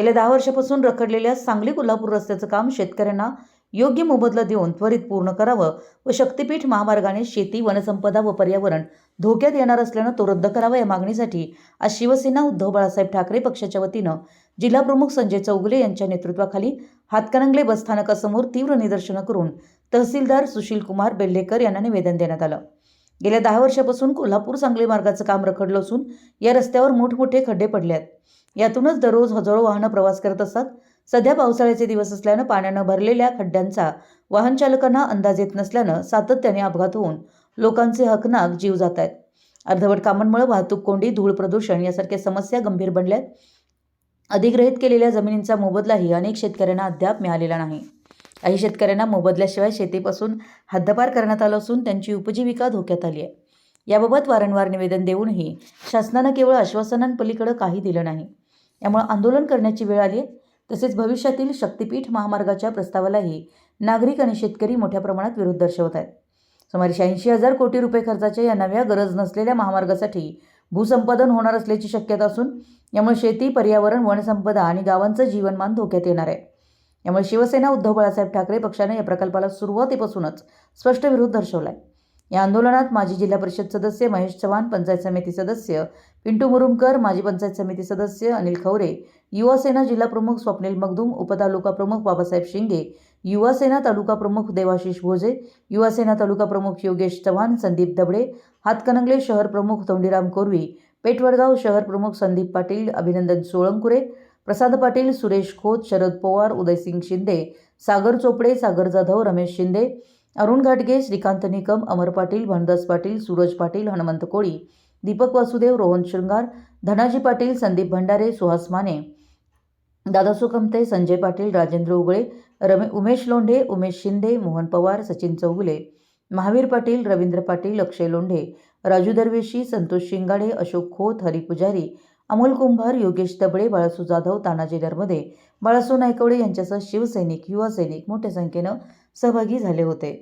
गेल्या दहा वर्षापासून रखडलेल्या सांगली कोल्हापूर रस्त्याचं काम शेतकऱ्यांना योग्य मोबदला देऊन त्वरित पूर्ण करावं व शक्तीपीठ महामार्गाने शेती वनसंपदा व पर्यावरण धोक्यात येणार असल्यानं तो रद्द करावा या मागणीसाठी आज शिवसेना उद्धव बाळासाहेब ठाकरे पक्षाच्या वतीनं जिल्हाप्रमुख संजय चौगुले यांच्या नेतृत्वाखाली हातकणंगले बसस्थानकासमोर तीव्र निदर्शनं करून तहसीलदार सुशील कुमार बेल्लेकर यांना निवेदन देण्यात आलं. गेल्या दहा वर्षापासून कोल्हापूर सांगली मार्गाचं काम रखडलं असून या रस्त्यावर मोठमोठे खड्डे पडले आहेत. यातूनच दररोज हजारो वाहनं प्रवास करत असतात. सध्या पावसाळ्याचे दिवस असल्यानं पाण्यानं भरलेल्या खड्ड्यांचा वाहन चालकांना अंदाज येत नसल्यानं सातत्याने अपघात होऊन लोकांचे हकनाक जीव जात आहेत. अर्धवट कामांमुळे वाहतूक कोंडी धूळ प्रदूषण यासारख्या समस्या गंभीर बनल्यात अधिग्रहित केलेल्या जमिनींचा मोबदलाही अनेक शेतकऱ्यांना अद्याप मिळालेला नाही. काही शेतकऱ्यांना मोबदल्याशिवाय शेतीपासून हद्दपार करण्यात आलं असून त्यांची उपजीविका धोक्यात आली आहे. याबाबत वारंवार निवेदन देऊनही शासनानं केवळ आश्वासनांपलीकडे काही दिलं नाही. यामुळे आंदोलन करण्याची वेळ आली आहे. तसेच भविष्यातील शक्तीपीठ महामार्गाच्या प्रस्तावालाही नागरिक आणि शेतकरी मोठ्या प्रमाणात विरोध दर्शवत आहेत. सुमारे शहाऐंशी हजार कोटी रुपये खर्चाच्या या नव्या गरज नसलेल्या महामार्गासाठी भूसंपादन होणार असल्याची शक्यता असून यामुळे शेती पर्यावरण वनसंपदा आणि गावांचं जीवनमान धोक्यात येणार आहे. यामुळे शिवसेना उद्धव बाळासाहेब ठाकरे पक्षाने या प्रकल्पाला सुरुवातीपासूनच स्पष्ट विरोध दर्शवलाय. या आंदोलनात माजी जिल्हा परिषद सदस्य महेश चव्हाण पंचायत समिती सदस्य पिंटू मुरुमकर माजी पंचायत समिती सदस्य अनिल खवरे युवासेना जिल्हा प्रमुख स्वप्नील मगदूम उपतालुका प्रमुख बाबासाहेब शिंगे युवासेना तालुका प्रमुख देवाशिष भोजे युवासेना तालुका प्रमुख योगेश चव्हाण संदीप दबडे हातकणंगले शहर प्रमुख तोंडीराम कोरवी पेठवडगाव शहर प्रमुख संदीप पाटील अभिनंदन सोळंकुरे प्रसाद पाटील सुरेश खोत शरद पवार उदयसिंग शिंदे सागर चोपडे सागर जाधव रमेश शिंदे अरुण घाटगे श्रीकांत निकम अमर पाटील भानदास पाटील सूरज पाटील हनुमंत कोळी दीपक वासुदेव रोहन शृंगार धनाजी पाटील संदीप भंडारे सुहास माने दादासू कमते संजय पाटील राजेंद्र उगळे रमे उमेश लोंढे उमेश शिंदे मोहन पवार सचिन चौगुले महावीर पाटील रवींद्र पाटील अक्षय लोंढे राजू दरवेशी संतोष शिंगाडे अशोक खोत हरी पुजारी अमोल कुंभार योगेश दबळे बाळासू जाधव तानाजी नर्मदे बाळासू नायकवडे यांच्यासह शिवसैनिक युवा सैनिक मोठ्या संख्येनं सहभागी झाले होते.